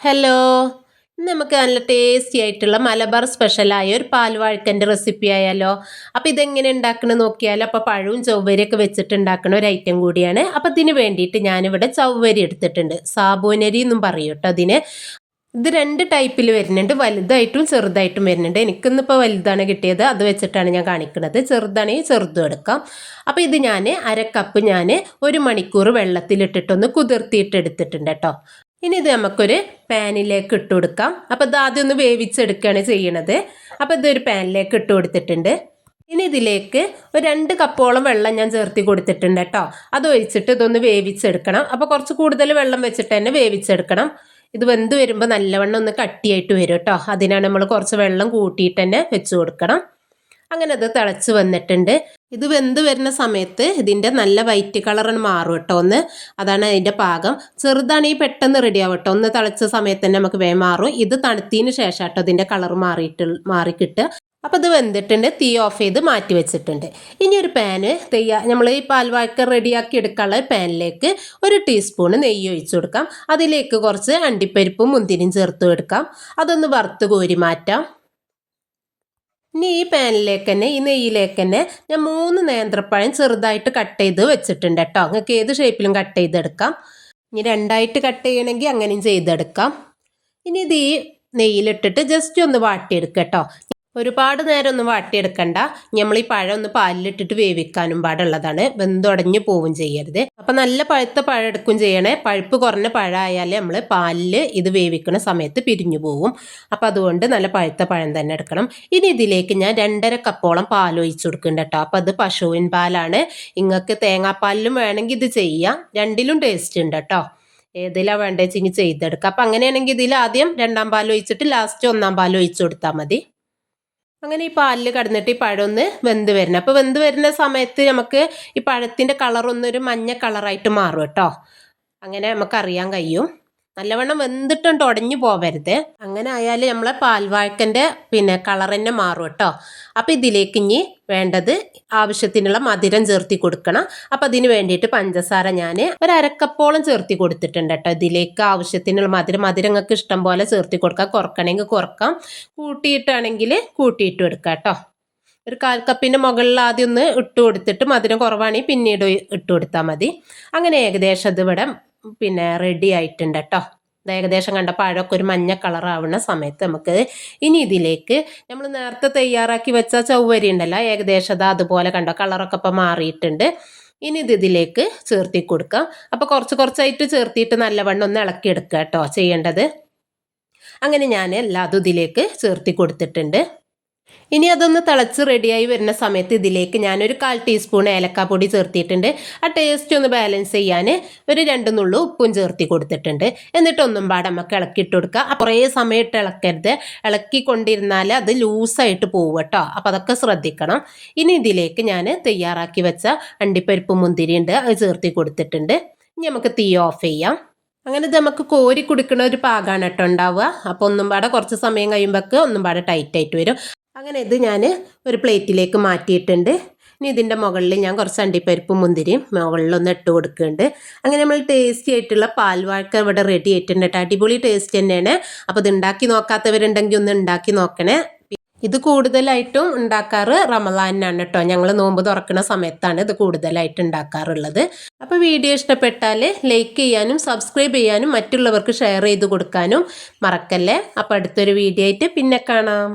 Hello. നമുക്ക് നല്ല tasty ആയിട്ടുള്ള മലബാർ സ്പെഷ്യലായ ഒരു പാൽവാഴക്കന്റെ റെസിപ്പി ആയാലോ. അപ്പോൾ ഇതെങ്ങനെ ഉണ്ടാക്കണം നോക്കിയാലോ. അപ്പോൾ പഴവും ചൊവ്വരിയൊക്കെ വെച്ചിട്ട് ഉണ്ടാക്കുന്ന ഒരു ഐറ്റം കൂടിയാണ്. അപ്പോൾ ഇതിന് വേണ്ടിയിട്ട് ഞാനിവിടെ ചൊവ്വരി എടുത്തിട്ടുണ്ട്. സാബോനരി എന്നും പറയും കേട്ടോ അതിന്. ഇത് രണ്ട് ടൈപ്പിൽ വരുന്നുണ്ട്. വലുതായിട്ടും ചെറുതായിട്ടും വരുന്നുണ്ട്. എനിക്കിന്നിപ്പോൾ വലുതാണ് കിട്ടിയത്. അത് വെച്ചിട്ടാണ് ഞാൻ കാണിക്കുന്നത് ചെറുതാണെങ്കിൽ ചെറുതും എടുക്കാം. അപ്പോൾ ഇത് ഞാൻ അര കപ്പ് ഞാൻ ഒരു മണിക്കൂർ വെള്ളത്തിലിട്ടിട്ടൊന്ന് കുതിർത്തിയിട്ട് എടുത്തിട്ടുണ്ട് കേട്ടോ. ഇനി ഇത് നമുക്കൊരു പാനിലേക്ക് ഇട്ട് കൊടുക്കാം. അപ്പോൾ ഇത് ആദ്യം ഒന്ന് വേവിച്ചെടുക്കുകയാണ് ചെയ്യണത്. അപ്പോൾ ഇതൊരു പാനിലേക്ക് ഇട്ട് കൊടുത്തിട്ടുണ്ട്. ഇനി ഇതിലേക്ക് ഒരു രണ്ട് കപ്പോളം വെള്ളം ഞാൻ ചേർത്തി കൊടുത്തിട്ടുണ്ട് കേട്ടോ. അത് ഒഴിച്ചിട്ട് ഇതൊന്ന് വേവിച്ചെടുക്കണം. അപ്പോൾ കുറച്ച് കൂടുതൽ വെള്ളം വെച്ചിട്ട് തന്നെ വേവിച്ചെടുക്കണം. ഇത് വെന്ത് വരുമ്പോൾ നല്ലവണ്ണം ഒന്ന് കട്ടിയായിട്ട് വരും കേട്ടോ. അതിനാണ് നമ്മൾ കുറച്ച് വെള്ളം കൂട്ടിയിട്ട് തന്നെ വെച്ച് കൊടുക്കണം. അങ്ങനെ അത് തിളച്ച് വന്നിട്ടുണ്ട്. ഇത് വെന്ത് വരുന്ന സമയത്ത് ഇതിന്റെ നല്ല വൈറ്റ് കളറിന് മാറും കേട്ടോ. ഒന്ന് അതാണ് അതിന്റെ പാകം. ചെറുതാണെങ്കിൽ പെട്ടെന്ന് റെഡി ആവും കേട്ടോ. ഒന്ന് തിളച്ച സമയത്ത് തന്നെ നമുക്ക് വേഗം മാറും. ഇത് തണുത്തതിന് ശേഷം കേട്ടോ ഇതിന്റെ കളർ മാറിയിട്ട് മാറിക്കിട്ട് അപ്പോൾ ഇത് വെന്തിട്ടുണ്ട്. തീ ഓഫ് ചെയ്ത് മാറ്റി വെച്ചിട്ടുണ്ട്. ഇനി ഒരു പാന് തെയ്യ നമ്മൾ ഈ പാൽവാഴക്ക റെഡിയാക്കി എടുക്കാനുള്ള പാനിലേക്ക് ഒരു ടീസ്പൂണ് നെയ്യ് ഒഴിച്ചു കൊടുക്കാം. അതിലേക്ക് കുറച്ച് അണ്ടിപ്പരിപ്പും മുന്തിരിയും ചേർത്ത് കൊടുക്കാം. അതൊന്ന് വറുത്ത് കോരി മാറ്റാം. ഇനി ഈ പാനിലേക്ക് തന്നെ ഈ നെയ്യിലേക്ക് തന്നെ ഞാൻ മൂന്ന് നേന്ത്രപ്പഴം ചെറുതായിട്ട് കട്ട് ചെയ്ത് വെച്ചിട്ടുണ്ട് കേട്ടോ. നിങ്ങൾക്ക് ഏത് ഷേപ്പിലും കട്ട് ചെയ്തെടുക്കാം. ഇനി രണ്ടായിട്ട് കട്ട് ചെയ്യണമെങ്കിൽ അങ്ങനെയും ചെയ്തെടുക്കാം. ഇനി ഇത് ഈ നെയ്യിലിട്ടിട്ട് ജസ്റ്റ് ഒന്ന് വാട്ടിയെടുക്കുക കേട്ടോ. ഒരുപാട് നേരം ഒന്നും വാട്ടിയെടുക്കണ്ട. നമ്മൾ ഈ പഴം ഒന്ന് പാലിലിട്ടിട്ട് വേവിക്കാനും പാടുള്ളതാണ്. വെന്തുടഞ്ഞു പോവും ചെയ്യരുത്. അപ്പം നല്ല പഴുത്ത പഴം എടുക്കും ചെയ്യണേ. പഴുപ്പ് കുറഞ്ഞ പഴമായാൽ നമ്മൾ പാലിൽ ഇത് വേവിക്കുന്ന സമയത്ത് പിരിഞ്ഞു പോവും. അപ്പം അതുകൊണ്ട് നല്ല പഴുത്ത പഴം തന്നെ എടുക്കണം. ഇനി ഇതിലേക്ക് ഞാൻ രണ്ടര കപ്പോളം പാൽ ഒഴിച്ചു കൊടുക്കുന്നുണ്ട് കേട്ടോ. അപ്പം അത് പശുവിൻ പാലാണ്. ഇങ്ങക്ക് തേങ്ങാപ്പാലിലും വേണമെങ്കിൽ ഇത് ചെയ്യാം. രണ്ടിലും ടേസ്റ്റ് ഉണ്ട് കേട്ടോ. ഏതിലാണ് വേണ്ടതെന്ന് ചെയ്തെടുക്കാം. അപ്പം അങ്ങനെയാണെങ്കിൽ ഇതിൽ ആദ്യം രണ്ടാം പാൽ ഒഴിച്ചിട്ട് ലാസ്റ്റ് ഒന്നാം പാൽ ഒഴിച്ചു കൊടുത്താൽ മതി. അങ്ങനെ ഈ പാലിൽ കടന്നിട്ട് ഈ പഴം ഒന്ന് വെന്ത് വരണം. അപ്പോൾ വെന്ത് വരുന്ന സമയത്ത് നമുക്ക് ഈ പഴത്തിന്റെ കളറൊന്നൊരു മഞ്ഞ കളറായിട്ട് മാറും കേട്ടോ. അങ്ങനെ നമുക്കറിയാൻ കഴിയും. നല്ലവണ്ണം വെന്തിട്ടുണ്ട് ഉടഞ്ഞു പോവരുത്. അങ്ങനെ ആയാൽ നമ്മളെ പാൽവാഴക്കന്റെ പിന്നെ കളർ തന്നെ മാറും കേട്ടോ. അപ്പോൾ ഇതിലേക്ക് ഇനി വേണ്ടത് ആവശ്യത്തിനുള്ള മധുരം ചേർത്തി കൊടുക്കണം. അപ്പം അതിന് വേണ്ടിയിട്ട് പഞ്ചസാര ഞാൻ ഒരു അരക്കപ്പോളം ചേർത്തി കൊടുത്തിട്ടുണ്ട് കേട്ടോ. ഇതിലേക്ക് ആവശ്യത്തിനുള്ള മധുരം മധുരങ്ങൾക്ക് ഇഷ്ടം പോലെ ചേർത്തി കൊടുക്കാം. കുറക്കണമെങ്കിൽ കുറക്കാം. കൂട്ടിയിട്ടാണെങ്കിൽ കൂട്ടിയിട്ട് എടുക്കാം കേട്ടോ. ഒരു കാൽ കപ്പിന്റെ മുകളിൽ ആദ്യം ഒന്ന് ഇട്ട് കൊടുത്തിട്ട് മധുരം കുറവാണെങ്കിൽ പിന്നീട് ഇട്ട് കൊടുത്താൽ മതി. അങ്ങനെ ഏകദേശം ഇതിവിടെ പിന്നെ റെഡി ആയിട്ടുണ്ട് കേട്ടോ ഏകദേശം കണ്ട പഴമൊക്കെ ഒരു മഞ്ഞ കളർ കളറാവുന്ന സമയത്ത് നമുക്ക് ഇനി ഇതിലേക്ക് നമ്മൾ നേരത്തെ തയ്യാറാക്കി വെച്ച ചൊവ്വരി ഉണ്ടല്ലോ ഏകദേശം അത് അതുപോലെ കണ്ടോ കളറൊക്കെ ഇപ്പം മാറിയിട്ടുണ്ട്. ഇനി ഇത് ഇതിലേക്ക് ചേർത്തി കൊടുക്കാം. അപ്പോൾ കുറച്ച് കുറച്ചായിട്ട് ചേർത്തിയിട്ട് നല്ലവണ്ണം ഒന്ന് ഇളക്കിയെടുക്കുക കേട്ടോ ചെയ്യേണ്ടത്. അങ്ങനെ ഞാൻ എല്ലാതും ഇതിലേക്ക് ചേർത്തി കൊടുത്തിട്ടുണ്ട്. ഇനി അതൊന്ന് തിളച്ച് റെഡിയായി വരുന്ന സമയത്ത് ഇതിലേക്ക് ഞാനൊരു കാൽ ടീസ്പൂൺ ഏലക്കാപ്പൊടി ചേർത്തിയിട്ടുണ്ട്. ആ ടേസ്റ്റ് ഒന്ന് ബാലൻസ് ചെയ്യാൻ ഒരു രണ്ട് നുള്ളു ഉപ്പും ചേർത്തി കൊടുത്തിട്ടുണ്ട്. എന്നിട്ടൊന്നും പാടെ നമുക്ക് ഇളക്കിയിട്ട് കൊടുക്കുക കുറേ സമയത്ത് ഇളക്കരുത്. ഇളക്കി കൊണ്ടിരുന്നാൽ അത് ലൂസായിട്ട് പോകും കേട്ടോ. അപ്പോൾ അതൊക്കെ ശ്രദ്ധിക്കണം. ഇനി ഇതിലേക്ക് ഞാൻ തയ്യാറാക്കി വെച്ച അണ്ടിപ്പരിപ്പ് മുന്തിരി ഉണ്ട് അത് ചേർത്തി കൊടുത്തിട്ടുണ്ട്. ഇനി നമുക്ക് തീ ഓഫ് ചെയ്യാം. അങ്ങനെ ഇത് നമുക്ക് കോരി കുടിക്കുന്ന ഒരു പാകാണ് കേട്ടോ ഉണ്ടാവുക. അപ്പോൾ ഒന്നും പാടെ കുറച്ച് സമയം കഴിയുമ്പോഴൊക്കെ ഒന്നും പാടെ ടൈറ്റായിട്ട് വരും. അങ്ങനെ ഇത് ഞാൻ ഒരു പ്ലേറ്റിലേക്ക് മാറ്റിയിട്ടുണ്ട്. ഇനി ഇതിന്റെ മുകളിൽ ഞാൻ കുറച്ച് അണ്ടിപ്പരിപ്പും മുന്തിരിയും മുകളിലൊന്ന് ഇട്ട് കൊടുക്കുന്നുണ്ട്. അങ്ങനെ നമ്മൾ ടേസ്റ്റി ആയിട്ടുള്ള പാൽവാഴക്ക ഇവിടെ റെഡി ആയിട്ടുണ്ട് കേട്ടോ. അടിപൊളി ടേസ്റ്റ് തന്നെയാണ്. അപ്പോൾ ഇത് ഉണ്ടാക്കി നോക്കാത്തവരുണ്ടെങ്കിൽ ഒന്ന് ഉണ്ടാക്കി നോക്കണേ. ഇത് കൂടുതലായിട്ടും ഉണ്ടാക്കാറ് റമലാനാണ് കേട്ടോ. ഞങ്ങൾ നോമ്പ് തുറക്കുന്ന സമയത്താണ് ഇത് കൂടുതലായിട്ട് ഉണ്ടാക്കാറുള്ളത്. അപ്പോൾ വീഡിയോ ഇഷ്ടപ്പെട്ടാൽ ലൈക്ക് ചെയ്യാനും സബ്സ്ക്രൈബ് ചെയ്യാനും മറ്റുള്ളവർക്ക് ഷെയർ ചെയ്ത് കൊടുക്കാനും മറക്കല്ലേ? അപ്പോൾ അടുത്തൊരു വീഡിയോ ആയിട്ട് പിന്നെ കാണാം.